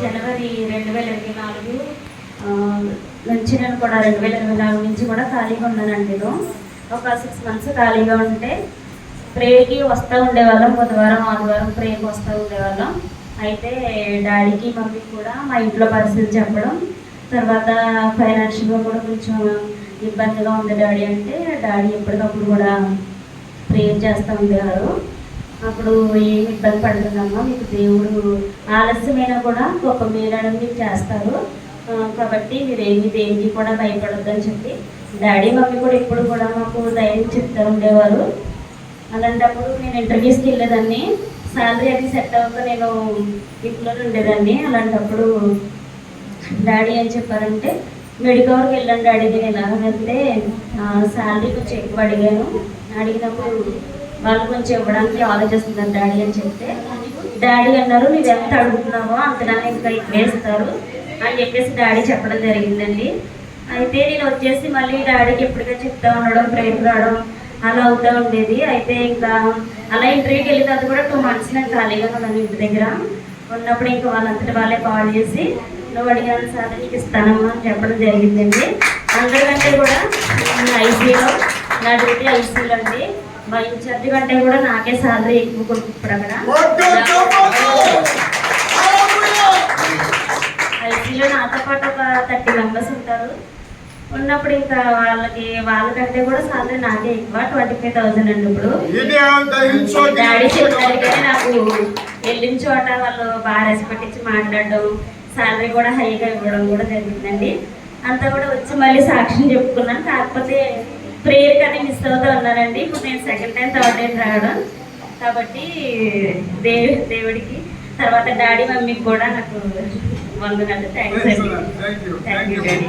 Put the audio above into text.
జనవరి రెండు వేల ఇరవై నాలుగు నుంచి నేను కూడా రెండు వేల ఇరవై నాలుగు నుంచి కూడా ఖాళీగా ఉన్నానండి నేను. ఒక సిక్స్ మంత్స్ ఖాళీగా ఉంటే ప్రేకి వస్తూ ఉండేవాళ్ళం బుధవారం ఆదివారం ప్రేకి వస్తూ ఉండేవాళ్ళం. అయితే డాడీకి మమ్మీకి కూడా మా ఇంట్లో పరిస్థితి చెప్పడం తర్వాత ఫైనాన్షియల్గా కూడా కొంచెం ఇబ్బందిగా ఉంది డాడీ అంటే డాడీ ఎప్పటికప్పుడు కూడా ప్రేయర్ చేస్తూ ఉండేవారు. అప్పుడు ఏమి ఇబ్బంది పడుతుందమ్మా మీకు దేవుడు ఆలస్యమైనా కూడా గొప్ప మేలడం మీకు చేస్తారు. కాబట్టి మీరు ఏమి దేనికి కూడా భయపడొద్దని చెప్పి డాడీ మమ్మీ కూడా ఎప్పుడు కూడా మాకు ధైర్యం చెప్తూ ఉండేవారు. అలాంటప్పుడు నేను ఇంటర్వ్యూస్కి వెళ్ళేదాన్ని. శాలరీ అది సెట్ అవ్వక నేను ఇంట్లో ఉండేదాన్ని. అలాంటప్పుడు డాడీ ఏం చెప్పారంటే మెడికవర్కి వెళ్ళాను డాడీ నేను ఎలా వెళ్తే శాలరీ కొంచెం ఎక్కువ అడిగాను. అడిగినప్పుడు వాళ్ళు కొంచెం ఇవ్వడానికి ఆలోచిస్తున్నారు డాడీ అని చెప్తే డాడీ అన్నారు నువ్వు ఎంత అడుగుతున్నావో అంతగానే ఇంకా వేస్తారు అని చెప్పేసి డాడీ చెప్పడం జరిగిందండి. అయితే నేను వచ్చేసి మళ్ళీ డాడీకి ఎప్పటిగా చెప్తా ఉండడం ప్రేమ రావడం అలా అవుతూ ఉండేది. అయితే ఇంకా అలా ఇంటర్వ్యూకి వెళ్ళిన తర్వాత కూడా టూ మంత్స్ నేను ఖాళీగా ఉన్నాను ఇంటి దగ్గర. ఉన్నప్పుడు ఇంకా వాళ్ళంతటి వాళ్ళే కాల్ చేసి నువ్వు అడిగిన సార్ నీకు ఇస్తానమ్మా అని చెప్పడం జరిగిందండి. అందరికంటే కూడా ఐసీలో నా డ్యూటీ ఐసీలో అండి. మా ఇన్ఛార్జ్ కంటే కూడా నాకే సాలరీ ఎక్కువ కొడుకు అక్కడ ఐసీలో నాతో పాటు ఒక థర్టీ మెంబర్స్ ఉంటారు. ఉన్నప్పుడు ఇంకా వాళ్ళకి వాళ్ళకంటే కూడా సాలరీ నాకే ఎక్కువ ట్వంటీ ఫైవ్ థౌసండ్ అండి ఇప్పుడు. డాడీ చెప్పారు కానీ నాకు వెళ్ళిన చోట వాళ్ళు బాగా రెస్పెక్ట్ ఇచ్చి మాట్లాడడం శాలరీ కూడా హైగా ఇవ్వడం కూడా జరిగిందండి. అంతా కూడా వచ్చి మళ్ళీ సాక్ష్యం చెప్పుకున్నాను కాకపోతే ప్రేయర్ కానీ మిస్ అవుతూ ఉన్నానండి. ఇప్పుడు నేను సెకండ్ టైం థర్డ్ టైం రావడం. కాబట్టి దేవి దేవుడికి తర్వాత డాడీ మమ్మీకి కూడా నాకు వందనాలు. థ్యాంక్స్ అండి. Thank you daddy.